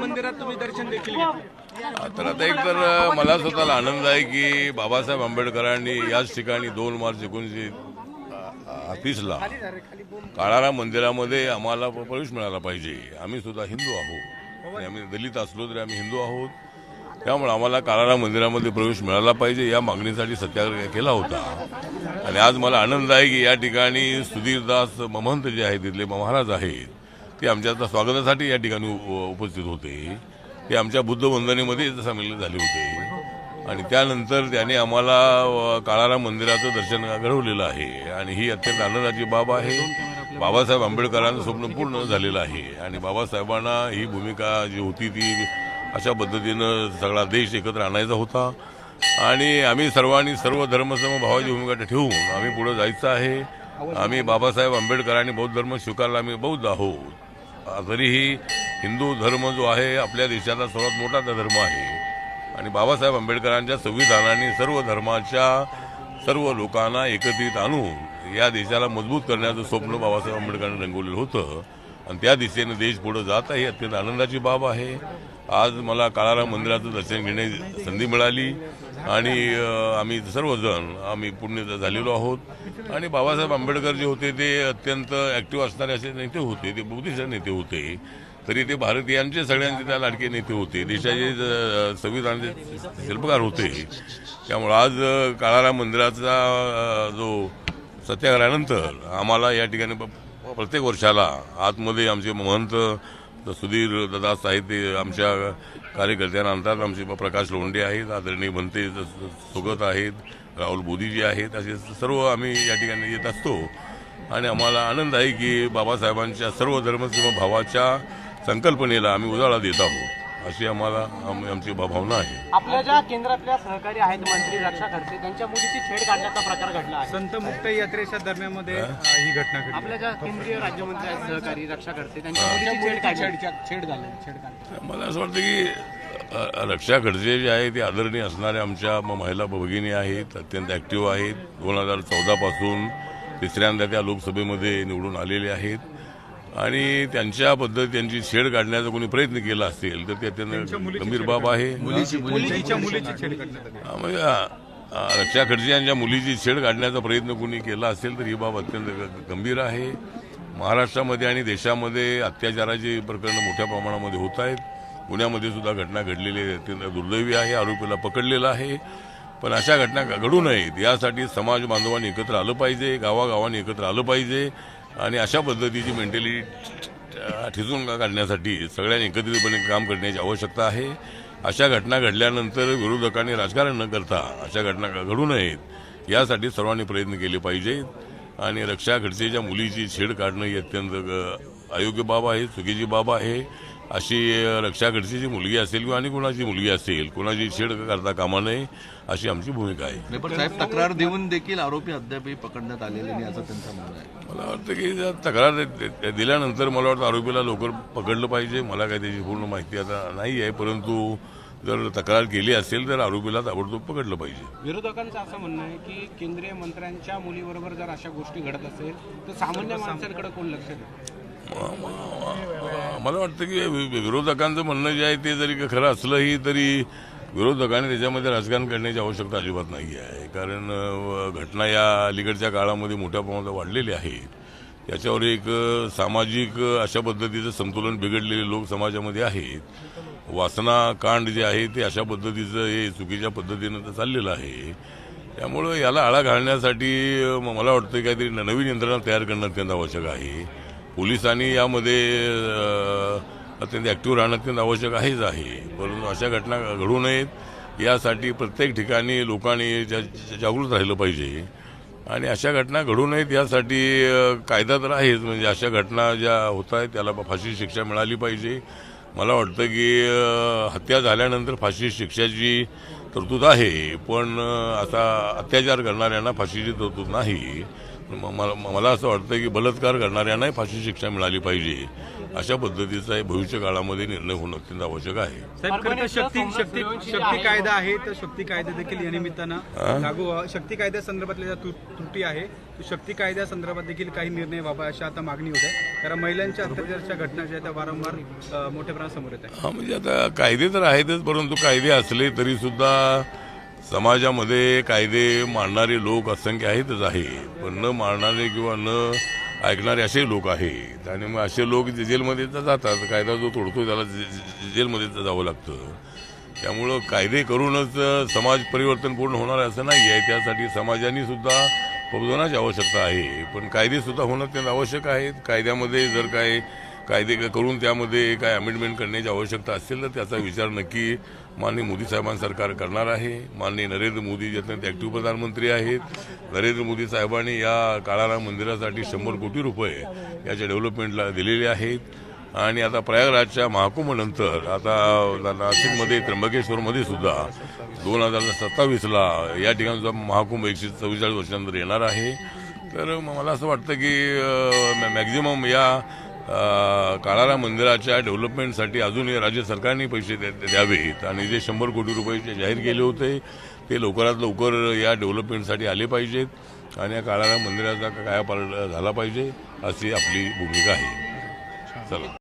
मंदिरात तुम्ही दर्शन देखील तर आता एक तर मला स्वतःला आनंद आहे की बाबासाहेब आंबेडकरांनी याच ठिकाणी दोन मार्च एकोणीसशे तीसला काळाराम मंदिरामध्ये आम्हाला प्रवेश मिळाला पाहिजे. आम्ही सुद्धा हिंदू आहोत. आणि आम्ही दलित असलो तरी आम्ही हिंदू आहोत. त्यामुळे आम्हाला काळाराम मंदिरामध्ये प्रवेश मिळाला पाहिजे या मागणीसाठी सत्याग्रह केला होता. आणि आज मला आनंद आहे की या ठिकाणी सुधीरदास महंत जे आहेत तिथले महाराज आहेत ते आमच्या आता स्वागतासाठी या ठिकाणी उपस्थित होते. ते आमच्या बुद्धवंदनेमध्ये सामील झाले होते. आणि त्यानंतर त्याने आम्हाला काळाराम मंदिराचं दर्शन घडवलेलं आहे. आणि ही अत्यंत आनंदाची बाब आहे. बाबासाहेब आंबेडकरांचं स्वप्न पूर्ण झालेलं आहे. आणि बाबासाहेबांना ही भूमिका जी होती ती अशा पद्धतीनं सगळा देश एकत्र आणायचा होता. आणि आम्ही सर्वांनी सर्व धर्मसम भावाची भूमिका ठेवून आम्ही पुढे जायचं आहे. आम्ही बाबासाहेब आंबेडकरांनी बौद्ध धर्म स्वीकारला. आम्ही बौद्ध आहोत. तरीही हिंदू धर्म जो आहे आपल्या देशाचा सर्वात मोठा धर्म आहे. आणि बाबासाहेब आंबेडकरांच्या संविधानाने सर्व धर्माच्या सर्व लोकांना एकत्रित आणून या देशाला मजबूत करण्याचं स्वप्न बाबासाहेब आंबेडकरांनी रंगवलेलं होतं. आणि त्या दिशेने देश पुढे जात आहे अत्यंत आनंदाची बाब आहे. आज मला काळाराम मंदिराचं दर्शन घेण्याची संधी मिळाली आणि आम्ही सर्वजण आम्ही पुण्य झालेलो आहोत. आणि बाबासाहेब आंबेडकर जे होते ते अत्यंत ॲक्टिव्ह असणारे असे नेते होते ते बुद्धिस्ट नेते होते. तरी ते भारतीयांचे सगळ्यांचे त्या लाडके नेते होते. देशाचे अ, संविधानाचे शिल्पकार होते. त्यामुळे आज काळाराम मंदिराचा जो सत्याग्रहानंतर आम्हाला या ठिकाणी प्रत्येक वर्षाला आतमध्ये आमचे महंत सुधीर दादा साहित्य ते आमच्या कार्यकर्त्यांना आणतात. आमचे प्रकाश लोंढे आहेत आदरणीय भंते सुगत आहेत राहुल मोदीजी आहेत. असे सर्व आम्ही या ठिकाणी येत असतो. आणि आम्हाला आनंद आहे की बाबासाहेबांच्या सर्व धर्मसिंह भावाच्या संकल्पनेला आम्ही उजाळा देत आहोत. अशी आम्हाला आम- आमची भावना आहे. आपल्या ज्या केंद्रातल्या सहकारी आहेत मंत्री रक्षा खडसे त्यांच्या मुलीची छेड काढण्याचा प्रकार घडला आहे. संत मुक्त यात्रेच्या दरम्यानमध्ये अ, ही घटना घडली. आपल्या ज्या केंद्रीय राज्यमंत्री आहेत सहकारी रक्षा खडसे त्यांच्या मुलीची छेड काढली. छेड झाली छेड काढली. मला असं वाटतं की अ, रक्षा खडसे जे आहे ते आदरणीय असणारे आमच्या म- महिला भगिनी आहेत अत्यंत ॲक्टिव्ह आहेत. दोन हजार चौदापासून तिसऱ्यांदा त्या लोकसभेमध्ये निवडून आलेले आहेत. आणि त्यांच्या पद्धत त्यांची छेड काढण्याचा कोणी प्रयत्न केला असेल तर ते अत्यंत गंभीर बाब आहे. मुलीच्या मुलीची छेड करण्यात आली. म्हणजे रक्षा खडसे यांच्या मुलीची छेड काढण्याचा प्रयत्न कोणी केला असेल तर ही बाब अत्यंत ग- गंभीर आहे. महाराष्ट्रामध्ये आणि देशामध्ये अत्याचाराची प्रकरणं मोठ्या प्रमाणामध्ये होत आहेत. पुण्यामध्ये सुद्धा घटना घडलेली अत्यंत दुर्दैवी आहे आरोपीला पकडलेला आहे. पण अशा घटना घडू नयेत. यासाठी समाज बांधवांनी एकत्र आलं पाहिजे गावागावांनी एकत्र आलं पाहिजे. आणि अशा पद्धतीची मेंटॅलिटी ठिसून काढण्यासाठी सगळ्यांनी एकत्रितपणे काम करण्याची आवश्यकता आहे. अशा घटना घडल्यानंतर विरोधकांनी राजकारण न करता अशा घटना घडू नयेत यासाठी सर्वांनी प्रयत्न केले पाहिजेत. आणि रक्षा खडसेच्या मुलीची छेड काढणं ही अत्यंत अयोग्य बाब आहे चुकीची बाब आहे. अशी रक्षा खडसेची मुलगी असेल किंवा आणि कोणाची मुलगी असेल कोणाची छेड करता कामा नये अशी आमची भूमिका आहे. नाही पण साहेब तक्रार देऊन देखील आरोपी अद्यापही पकडण्यात आलेले नाही असं त्यांचं म्हणणं आहे. मला वाटतं की जर तक्रार दिल्यानंतर मला वाटतं आरोपीला लवकर पकडलं पाहिजे. मला काही त्याची पूर्ण माहिती आता नाही आहे परंतु जर तक्रार केली असेल तर आरोपीला ताबडतोब पकडलं पाहिजे. विरोधकांचं असं म्हणणं आहे की केंद्रीय मंत्र्यांच्या मुलीबरोबर जर अशा गोष्टी घडत असेल तर सामान्य माणसांकडे कोण लक्ष मला वाटतं की वि- विरोधकांचं म्हणणं जे आहे ते जरी खरं असलंही तरी विरोधकांनी त्याच्यामध्ये राजकारण करण्याची आवश्यकता अजिबात नाही आहे कारण घटना या अलीकडच्या काळामध्ये मोठ्या प्रमाणात वाढलेल्या आहेत त्याच्यावर एक सामाजिक अशा पद्धतीचं संतुलन बिघडलेले लोक समाजामध्ये आहेत. वासना कांड जे आहे ते अशा पद्धतीचं हे चुकीच्या पद्धतीनं तर चाललेलं आहे. त्यामुळं याला आळा घालण्यासाठी मला वाटतं काहीतरी नवीन यंत्रणा तयार करणं अत्यंत आवश्यक आहे. पोलिसांनी यामध्ये अत्यंत ॲक्टिव्ह राहणं अत्यंत आवश्यक आहेच आहे. परंतु अशा घटना घडू नयेत यासाठी प्रत्येक ठिकाणी लोकांनी जागृत राहिलं पाहिजे. आणि अशा घटना घडू नयेत यासाठी कायदा तर आहेच. म्हणजे अशा घटना ज्या होत आहेत त्याला फाशी शिक्षा मिळाली पाहिजे. मला वाटतं की हत्या झाल्यानंतर फाशी शिक्षाची तरतूद आहे. पण आता अत्याचार करणाऱ्यांना फाशीची तरतूद नाही. मला मला असं वाटतं की बलात्कार करणाऱ्यांनाही फाशी शिक्षा मिळाली पाहिजे. अशा पद्धतीचा हे भविष्य काळामध्ये निर्णय होणं अत्यंत आवश्यक आहे. साहेब खरं तर शक्ती शक्ती शक्ती कायदा आहे तर शक्ती कायदा देखील या निमित्तानं लागू व्हावा. शक्ती कायद्यासंदर्भातल्या ज्या त्रू- त्रुटी आहे तो शक्ती कायद्यासंदर्भात देखील काही निर्णय व्हावा अशी आता मागणी होत. आहे कारण महिलांच्या अत्याचाराच्या घटना ज्या आहेत त्या वारंवार अ, मोठ्या प्रमाणात समोर येत आहे हा म्हणजे आता कायदे तर आहेतच परंतु कायदे असले तरी सुद्धा समाजामध्ये कायदे मांडणारे लोक असंख्य आहेतच आहे पण न मांडणारे किंवा न ऐकणारे असे लोक आहेत. आणि मग असे लोक जेलमध्ये तर जातात कायदा जो तोडतो त्याला जे- जेलमध्ये तर जावं लागतं. त्यामुळं कायदे करूनच समाज परिवर्तन पूर्ण होणार असं नाही आहे त्यासाठी समाजाने सुद्धा प्रबोधनाची आवश्यकता आहे. पण कायदे सुद्धा होणं अत्यंत आवश्यक आहेत. कायद्यामध्ये जर काय कायदे करून त्यामध्ये काय अमेंडमेंट करण्याची आवश्यकता असेल तर त्याचा विचार नक्की माननीय मोदी साहेबांचं सरकार करणार आहे. माननीय नरेंद्र मोदी जे अत्यंत ॲक्टिव्ह प्रधानमंत्री आहेत. नरेंद्र मोदी साहेबांनी या काळाराम मंदिरासाठी शंभर कोटी रुपये याच्या डेव्हलपमेंटला दिलेले आहेत. आणि आता प्रयागराजच्या महाकुंभनंतर आता नाशिकमध्ये त्र्यंबकेश्वरमध्ये सुद्धा दोन हजार सत्तावीसला या ठिकाणी सुद्धा महाकुंभ एकशे चव्वेचाळीस वर्षानंतर येणार आहे. तर मला असं वाटतं की मॅक्झिमम या काळारा मंदिराच्या डेव्हलपमेंटसाठी अजूनही राज्य सरकारने पैसे द्यावेत. आणि जे शंभर कोटी रुपये जाहीर केले होते ते लवकरात लवकर या डेव्हलपमेंटसाठी आले पाहिजेत आणि या काळारा मंदिराचा कायापालट झाला पाहिजे अशी आपली भूमिका आहे. चला.